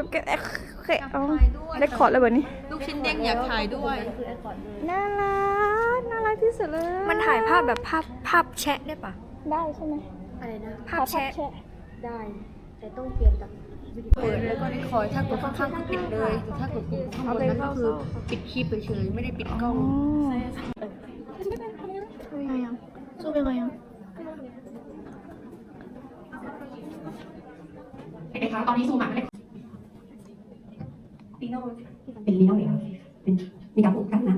แบบแกะแกะเอาได้คอร์ดแล้วแบบนี้ ลูกชิ้นเด้งอยากถ่ายด้วย น่ารัก น่ารักที่สุดเลย มันถ่ายภาพแบบภาพภาพแชะได้ปะได้ใช่ไหมอะไรนะ ภาพแชะ ได้ แต่ต้องเปลี่ยนจากวิดีโอเปิดแล้วก็ได้คอยถ้ากดข้างๆก็ปิดเลยแต่ถ้ากดปุ่มข้างบนนั้นก็คือปิดคลิปเฉยๆไม่ได้ปิดกล้องสู้เป็นไงอะเด็กๆคะตอนนี้ซูมอะไม่ได้ ปีโน่เป็นลีโน่เลยค่ะเป็นมีการปลูกกันนะ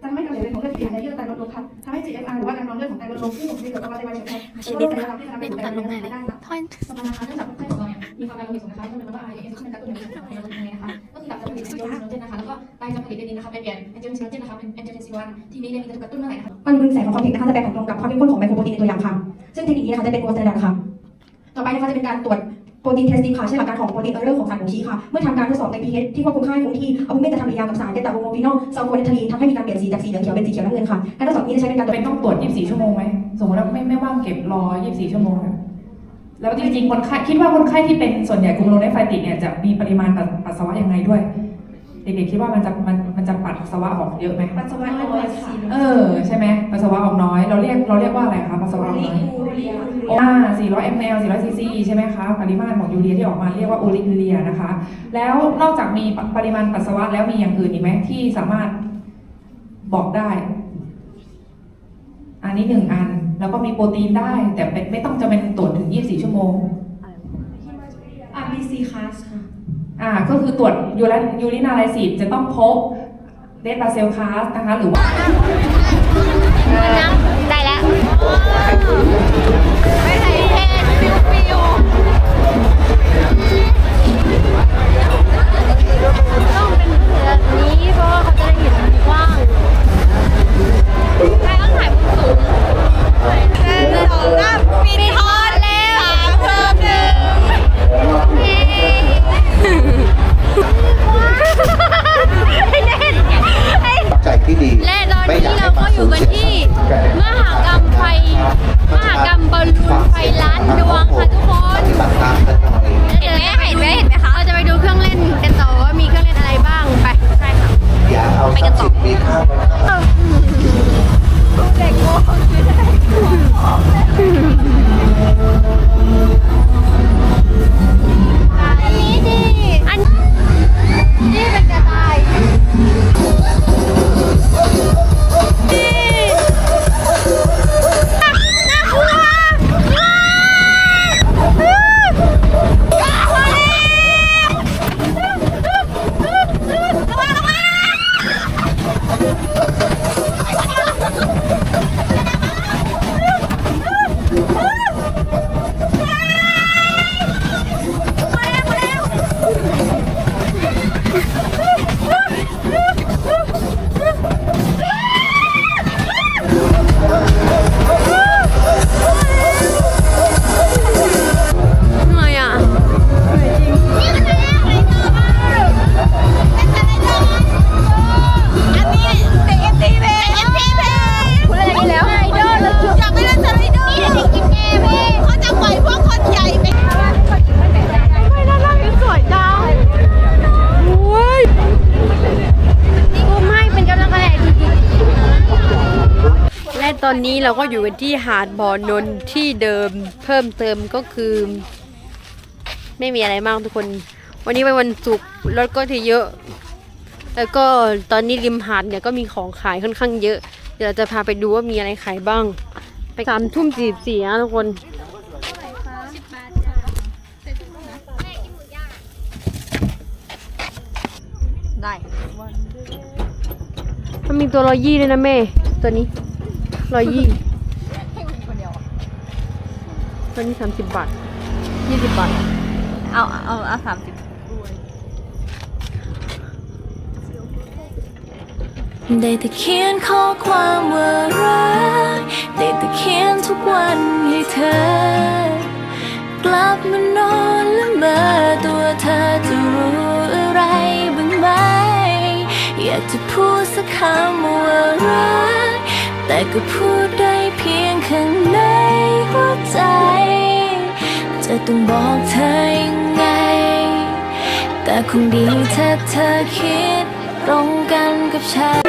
จะไม่ทำอะเหลวของเลือดที่ในเยื่อไตรลดลงครับ GFR หรือว่าการนองเลือดของไตลดลงผู้มีเกิดภาวะไตวายเฉียบพลันชิ้นนี้นะคะไม่ต้องการลงได้เลยท่อนสมรรถนะเนื่องจากคนไข้ของเราเนี่ยมีความดันโลหิตสูงนะคะซึ่งเป็นว่า IAS ซึ่งเป็นการตรวจในเลือดของเรานะคะก็คือตับจะผลิตแอนจิโทเจนนะคะแล้วก็ไตจะผลิตเอนินนะคะไปเปลี่ยนแอนจิโทเจนนะคะเป็นแอนจิโทเจนทีนี้เอนินจะกระตุ้นเมื่อไหร่นะคะมันบึงแสงของความเห็นะคะจะแปลผลตรงกับความเข้มข้นของไมโครโปรตีนในตัวอย่างค่ะซึ่งเทคนิคนี้นะคะจะเป็นโกลด์สแตนดาร์ดค่ะต่อไปนะคะจะเป็นการตรวจ โปรตีนเทสติ้งค่ะใช้หลักการของโปรตีนเออร์เรอร์ของสารบ่งชี้ค่ะ เมื่อทำการทดสอบใน pH ที่ควบคุมค่าให้คงที่เอาเมจะทำปฏิกิริยากับสารเดต้าโฮโมฟินอลซัลโฟเนทาลีนทำให้มีการเปลี่ยนสีจากสีเหลืองเขียวเป็นสีเขียวน้ำเงินค่ะ การทดสอบนี้จะใช้เป็นการตรวจเป็นต้องตรวจ 24 ชั่วโมงไหมสมมติว่าไม่ไม่ว่างเก็บรอ 24 ชั่วโมงเนี่ยแล้วจริงๆคนไข้คิดว่าคนไข้ที่เป็นส่วนใหญ่กลุ่มโรไนไฟติดเนี่ยจะมีปริมาณปัสปัสสาวะยังไงด้วย เด็กๆคิดว่ามันจะมันมันจะปัสสาวะออกเยอะไหมปัสสาวะน้อยค่ะเออใช่ไหมปัสสาวะออกน้อย เราเรียกเราเรียกว่าอะไรคะปัสสาวะออกน้อยอ่า400 ml 400 cc ใช่ไหมคะ ปริมาณของยูเรียที่ออกมาเรียกว่าโอลิยูเรียนะคะ แล้วนอกจากมีปริมาณปัสสาวะแล้วมีอย่างอื่นอีกไหมที่สามารถบอกได้ อันนี้หนึ่งอัน แล้วก็มีโปรตีนได้ แต่เป็นไม่ต้องจะเป็นตรวจถึง 24 ชั่วโมง RBC class ค่ะ อ่าก็คือตรวจยูริยูรินาไลซิสจะต้องพบเดตบาเซลคาสนะคะหรือว่า อย่าเอาทรัพย์สินมีค่าไว้ข้าง ตอนนี้เราก็อยู่กันที่หาดบ่อนนที่เดิมเพิ่มเติมก็คือ ไม่มีอะไรมากทุกคน วันนี้เป็นวันศุกร์รถก็จะเยอะ แล้วก็ตอนนี้ริมหาดเนี่ยก็มีของขายค่อนข้างเยอะ เดี๋ยวเราจะพาไปดูว่ามีอะไรขายบ้าง ไปสามทุ่มสี่สี่นะทุกคนได้มันมีตัวรอยยี่ด้วยนะแม่ตัวนี้ รอยยี่ตัวนี้สามสิบบาทยี่สิบบาท เอาเอาเอาสามสิบ ได้แต่เขียนข้อความว่ารัก ได้แต่เขียนทุกวันให้เธอ กลับมานอนและเมื่อตัวเธอจะรู้อะไรบ้างไหม อยากจะพูดสักคำว่ารัก แต่ก็พูดได้เพียงข้างในหัวใจ จะต้องบอกเธอยังไง แต่คงดีถ้าเธอคิดตรงกันกับฉัน